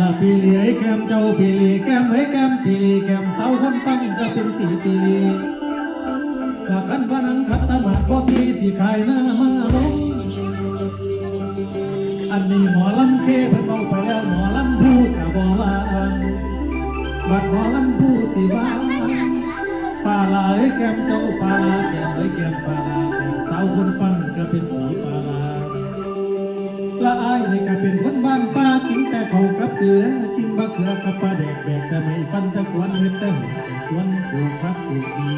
ลาปีเหลียแก้มเจ้าปีเหลียแก้มไว้แก้มปีเหลียแก้มเสาคนฟังก็เป็นสีปีเหลียถ้ากันพนังขัดตะมาดบ่ตีสิขายหน้ามาลงอันนี้หมอลำเคเพิ่นเอาไปแล้วหมอลำผู้กะบ่ว่าบัดหมอลำผู้สิว่าปลาลาเอ้แก้มเจ้าปลาลาแก้มเอ้แก้มปลาลาแก้มสาวคนฟังก็เป็นสีปลาลาละอายนี่ก็เป็นคนบ้านป้าน เขาวกับเกลือกินบะเขือกับปลาแดกแบกแต่ไม่ฟันตะกวนเฮ็ดแต่หมสวนปลูกพักปลูกดี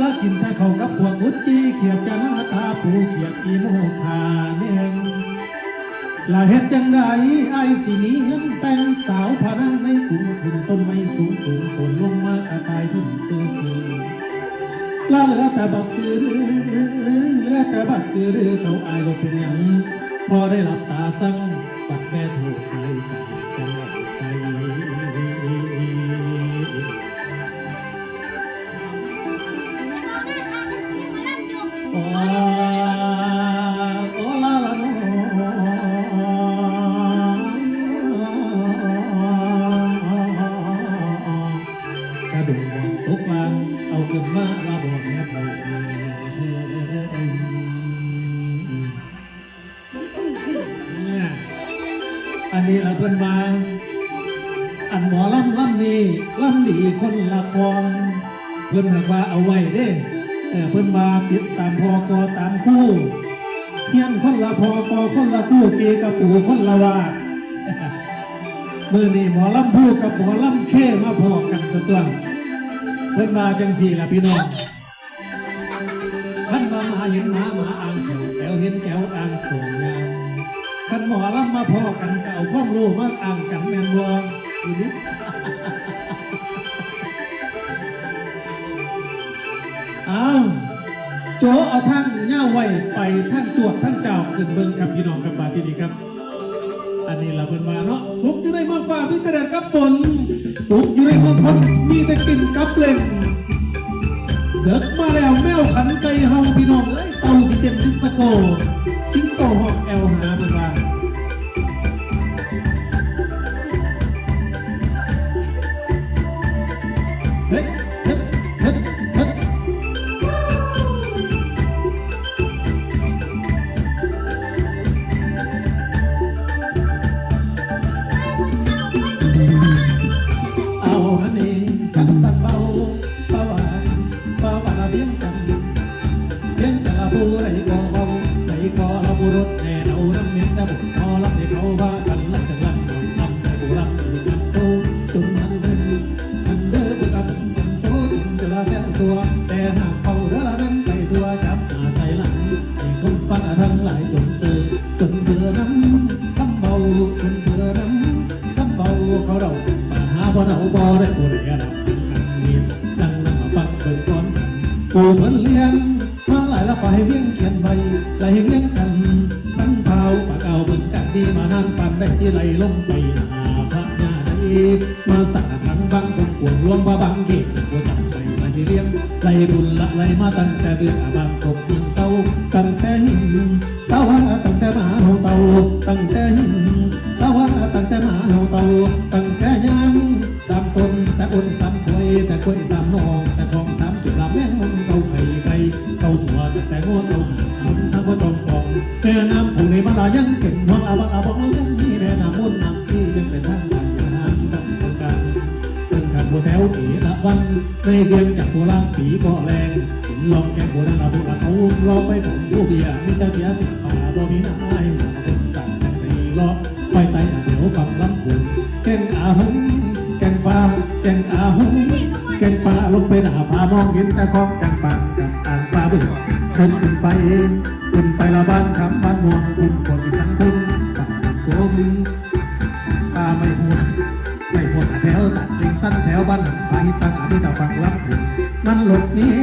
ละกินแต่เขาวกับพวกอุจจีเขียดจะหน้าตาปูเขียดอีโมคาเน่งละเฮ็ดจังไดไอ้สิมีเงินแต่งสาวพานังในกรุงขึ้นต้นไม้สูงสูงต้นลงมากระตายที่ซื่อซื่อละเหลือแต่บักคือเหลือแต่บักคือเขาอายบ่เป็นหยังพอได้หลับตาสั่ง ปัดแม่ อันหมอลำลำนี้ลำดีคนละครเพิ่นหักว่าเอาไว้เด้เออเพิ่นมาติดตามพอกอตามคู่เฮียนคนละพอกอคนละคู่เกกับปูคนละว่ามือนี่หมอลำพูกับหมอลำเข้มาพอกันตัวตัวเพิ่นมาจังสี่ละพี่น้องขันมามาเห็นหมาหมาอ่างส่งแก้วเห็นแก้วอ่างส่งงามขันหมอลำมาพอกันเก็เอาความรู้มาอ่างกันแมนบ่ดูดิ อ้าวโจเอาทั้งเง่าไว้ไปทั้งจวดทั้งเจ้าขึ้นเบิ่งครับพี่น้องกับบาที่นี่ครับ อันนี้เราเพิ่นมาเนาะสุกอยู่ในเมืองฟ้ามีแต่แดดกับฝนสุกอยู่ในเมืองฝนมีแต่กลินกับเล่นเด็กมาแล้วแมวขันไก่เฮาพี่น้องเอ้ยเต่าสิเต็นดิสโกสิงโตหอกแอลหาเพิ่นว่า น้ ได้ที่ไหลลงไปหาพระญาณมาสั่งทังบังคงกวงรวมบาบังเกตกวจำไปมาที่เลี้ยงไหลบุญละไหลมาตั้งแต่เบื่อบางศพยิงเศร้าตั้งแต่หินเศร้าตั้งแต่มาเฮาเต่าตั้งแต่หินเศร้าตั้งแต่มาเฮาเต่าตั้งแต่ยัง บัวแถวปีละวันในเรียงจากโบราณปีก็แรงถึงลองแกงโบราณเราพวกเราเขาลองไปผมผู้เบียมีแต่เสียติดป่าบ่มีน้ำไอ้หมาคนสั่งแต่ตีล้อไปไต่เดี๋ยวกับลำพูนแกงอาหงแกงปลาแกงอาหงแกงปลาลงไปหน้าผามองเห็นแต่ของแกงปลากับอ่างปลาบึ้งคนขึ้นไปขึ้นไปละบ้านคำบ้านมวงคุณคนสังคุณ ล็งสั้นแถวบ้านไปตั้งอภิตาฟังรับผลมันหลบหนี้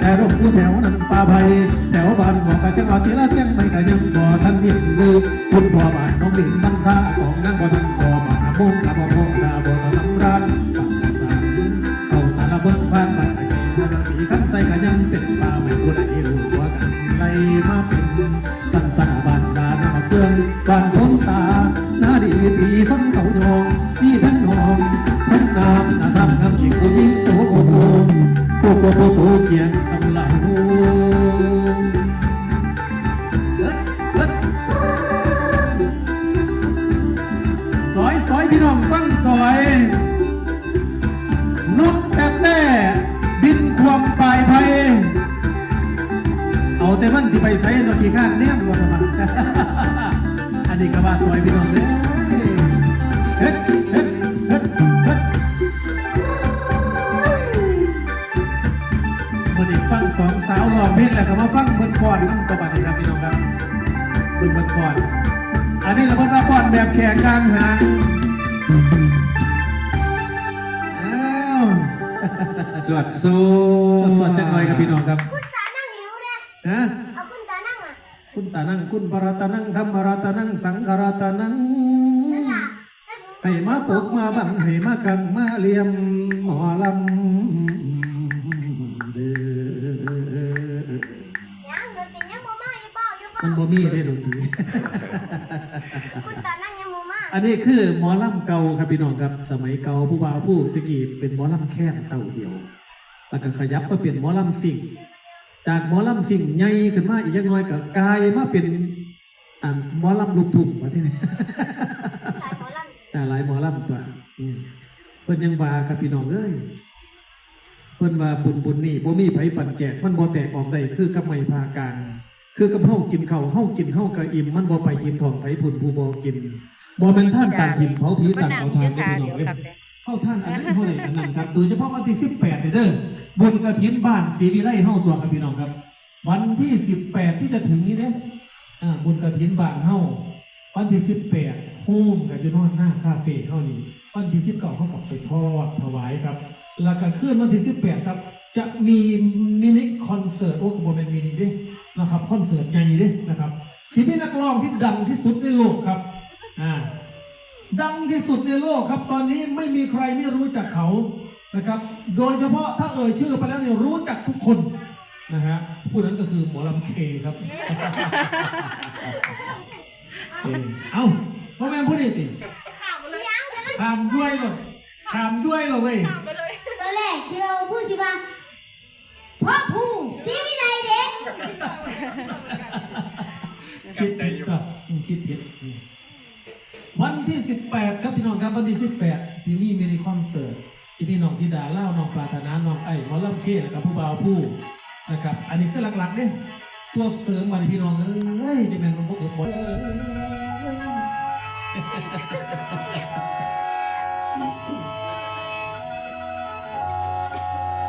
แต่รบกูแถวนั้นป่าไผ่แถวบ้านของกะจังหวัดที่ละเจียงไม่กะยังบ่ทันเห็นดูคุณพ่อบ้านน้องดินบ้านท่าของนางบ่ทันก่อมามุ่งกับบ่พ่อดาบ่ตะลำร้านปักกะสานเขาสารเบิ่งบ้านบ้านไอ้เจ้าสีขันใส่กะยังเป็นป่าไม่ผู้ใดรู้ว่ากันไล่มาเป็น สิไปใส่ตัวขี้ข้านเนี่ยมันสมัครอันนี้ก็ว่าซอยพี่น้องเลยเฮ็ดเฮ็ดเฮ็ดเฮ็ดวันนี้ฟังสองสาวรองเพลงแล้วก็มาฟังเบิ่นก่อนนั่งตัวบัดนี้ครับพี่น้องครับเบิ่งเบิ่นก่อนอันนี้เราเพิ่นรับก่อนแบบแขกกลางหางสวัสดีสดๆจังเลยครับพี่น้องครับคุณตานั่งหิวเนี่ยนะ คุณตานั่งคุณปรตานั่งธรรมราตานั่งสังฆราตานั่งนั่นล่ะแต่ผมให้มาปลุกมาบังให้มากังมาเลียมหมอลำเด้อยังเดี๋ยวติยังโมมาอยู่เปล่าอยู่เปมันล่าบ่มีได้ดนตรีคุณตานั่งยังโมมาอันนี้คือหมอลำเก่าครับพี่น้องครับสมัยเก่าผู้บ่าวผู้ตะกี้เป็นหมอลำแค่เต่าเดียวแล้วก็ขยับมาเป็นหมอลำสิ่ง จากหมอลำสิ่งใหญ่ขึ้นมาอีกจักหน้อยก็กลายมาเป็นอ่าหมอลำลูกทุ่งว่าที่นี่สายหมอลแต่หลายหมอลำตัวอืมเพิ่นยังว่าครับพี่น้องเอ้ยเพิ่นว่าบุญบุญนี่บ่มีไผปั่นแจกมันบ่แตกออกได้คือกับไม่พากลางคือกับเฮากินข้าวเฮากินเฮาก็อิ่มมันบ่ไปอิ่มท้องไผพุ่นผู้บ่กินบ่แม่นท่านต่างถิ่นเผาผีต่างเผาทานเด้อพี่น้องเอ้ย เฮาท่านอันนั้นเฮาได้อันนั้นครับโดยเฉพาะวันที่ 18นี่เด้อบุญกฐินบ้านศรีวิไลเฮาตัวครับพี่น้องครับ วันที่ 18 ที่จะถึงนี้เด้อ่าบุญกฐินบ้านเฮาวันที่สิบแปดโฮมกับยูนอนหน้าคาเฟ่เท่านี้วันที่สิบเก้าเขากลับไปทอดถวายครับแล้วก็ขึ้นวันที่สิบแปดครับ จะมีมินิคอนเสิร์ตโอ้กบเป็นมินิด้วยนะครับคอนเสิร์ตใหญ่ด้วยนะครับศิลปินนักร้องที่ดังที่สุดในโลกครับอ่า ดังที่สุดในโลกครับ ตอนนี้ไม่มีใครไม่รู้จักเขานะครับ โดยเฉพาะถ้าเอ่ยชื่อไปแล้วเนี่ยรู้จักทุกคนนะฮะผู้นั้นก็คือหมอลำเคครับเออเอ้าพ่อแม่พูดดิติำยังจะนั่งถามด้วยหรอถามด้วยหรอเว้ยตอนแรกที่เราพูดสิว่าพ่อผู้สีวิไลเด็กคิดผิดครับอืมคิดผิด ครับพี่น้องครับวันที่18ที่มีมินิคอนเสิร์ตที่พี่น้องที่ดาเล่าน้องปรารถนาน้องไอ้หมอลำเคนะครับผู้บ่าวผู้นะครับอันนี้คือหลักๆเนี่ยตัวเสริมมาให้พี่น้องเอ้ยจะเป็นพวกเอิบหมด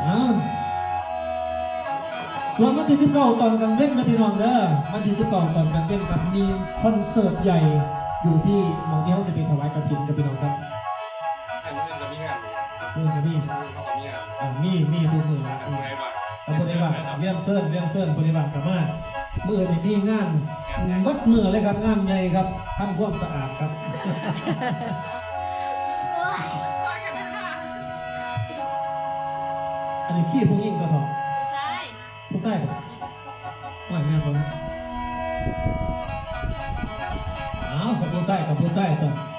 อ้าวส่วนวันที่สิบเก้าตอนกลางเว้นนะพี่น้องเด้อวันที่สิบเก้าตอนกลางเว้นครับมีคอนเสิร์ตใหญ่ อยู่ที่หมองที่เขาจะไปถวายกระถิ่นกับพี่น้องครับอันนี้เรามีงานนี่ก็มีเขาก็มีงานอ่ามีมีทุกมือนะทำไรบ้างเอาปฏิบัติเลี้ยงเซิร์นเลี้ยงเซิร์นปฏิบัติกับมาเมื่อนี่มีงานวัดมือเลยครับงานใหญ่ครับทำความสะอาดครับโอ้ยอันนี้ขี้ผู้ยิ่งกระสอบผู้ใส่ผมว่า ผมอ้าว